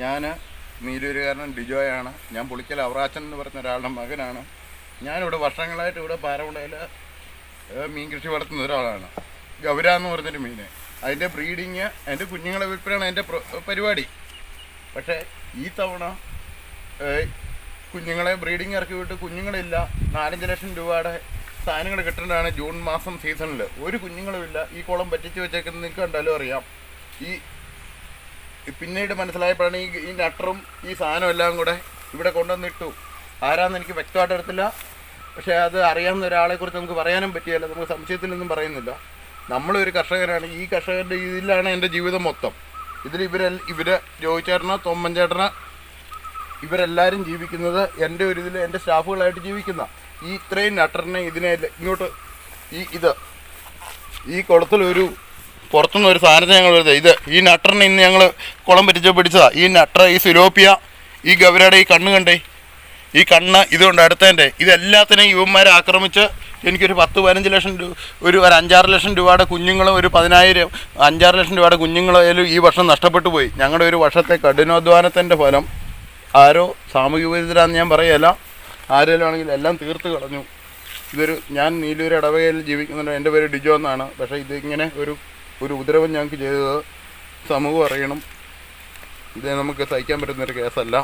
ഞാൻ നീലൂരുകാരൻ ഡിജോയാണ് ഞാൻ പുളിക്കൽ അവറാച്ചൻ എന്ന് പറഞ്ഞ ഒരാളുടെ മകനാണ്. ഞാനിവിടെ വർഷങ്ങളായിട്ട് ഇവിടെ പാരമുണ്ടയിൽ മീൻ കൃഷി വളർത്തുന്ന ഒരാളാണ്. ഗൗര എന്ന് പറഞ്ഞൊരു മീൻ അതിന്റെ ബ്രീഡിങ് അതിന്റെ കുഞ്ഞുങ്ങളെ വിൽപ്പനയാണ് അതിന്റെ പരിപാടി. പക്ഷേ ഈ തവണ കുഞ്ഞുങ്ങളെ ബ്രീഡിങ് ഇറക്കി വിട്ട് കുഞ്ഞുങ്ങളില്ല. നാലഞ്ച് ലക്ഷം രൂപയുടെ സാധനങ്ങൾ കിട്ടേണ്ടതാണ് ജൂൺ മാസം സീസണിൽ ഒരു കുഞ്ഞുങ്ങളും ഇല്ല ഈ കുളം പറ്റിച്ച് വെച്ചേക്കുന്നത് നിങ്ങൾക്ക് കണ്ടാലും അറിയാം. ഈ പിന്നീട് മനസ്സിലായപ്പോഴാണ് ഈ ഈ നട്ടറും ഈ സാധനം എല്ലാം കൂടെ ഇവിടെ കൊണ്ടുവന്നിട്ടു ആരാന്ന് എനിക്ക് വ്യക്തമായിട്ട് എടുത്തില്ല പക്ഷേ അത് അറിയാവുന്ന ഒരാളെ കുറിച്ച് നമുക്ക് പറയാനും പറ്റിയല്ല. നമുക്ക് സംശയത്തിൽ നിന്നും പറയുന്നില്ല. നമ്മളൊരു കർഷകരാണ്. ഈ കർഷകരുടെ ഇതിലാണ് എന്റെ ജീവിതം മൊത്തം. ഇതിൽ ഇവരെ ഇവരെ ജോയിച്ചേട്ടനോ തൊമ്മൻചേട്ടന ഇവരെല്ലാവരും ജീവിക്കുന്നത് എന്റെ ഒരു ഇതിൽ എന്റെ സ്റ്റാഫുകളായിട്ട് ജീവിക്കുന്ന ഈ ഇത്രയും നട്ടറിനെ ഇതിനെ ഇങ്ങോട്ട് ഈ ഇത് ഈ കുളത്തിലൊരു പുറത്തുനിന്ന് ഒരു സാധനത്തെ ഞങ്ങൾ വരുന്നത് ഇത് ഈ നട്ടറിന് ഇന്ന് ഞങ്ങൾ കുളം പറ്റിച്ച് പിടിച്ചതാ. ഈ നട്ടർ ഈ സിലോപ്പിയ ഈ ഗവരയുടെ ഈ കണ്ണ് കണ്ടേ? ഈ കണ്ണ് ഇതുകൊണ്ട് അടുത്തതിന്റെ ഇതെല്ലാത്തിനെയും യുവന്മാരെ ആക്രമിച്ച് എനിക്കൊരു പത്ത് പതിനഞ്ച് ലക്ഷം രൂപ ഒരു ഒരു അഞ്ചാറ് ലക്ഷം രൂപയുടെ കുഞ്ഞുങ്ങളും ഒരു പതിനായിരം അഞ്ചാറ് ലക്ഷം രൂപയുടെ കുഞ്ഞുങ്ങളായാലും ഈ വർഷം നഷ്ടപ്പെട്ടു പോയി. ഞങ്ങളുടെ ഒരു വർഷത്തെ കഠിനാധ്വാനത്തിന്റെ ഫലം ആരോ സാമൂഹ്യ വിരുദ്ധരാന്ന് ഞാൻ പറയല്ല. ആരെങ്കിലും ആണെങ്കിൽ എല്ലാം തീർത്ത് കളഞ്ഞു. ഇതൊരു ഞാൻ നീലൂർ ഇടവകയിൽ ജീവിക്കുന്നുണ്ട്. എന്റെ പേര് ഡിജോ എന്നാണ്. പക്ഷേ ഇതിങ്ങനെ ഒരു ഒരു ഉപദ്രവം ഞങ്ങൾക്ക് ചെയ്തത് സമൂഹം അറിയണം. ഇത് നമുക്ക് സഹിക്കാൻ പറ്റുന്നൊരു കേസല്ല.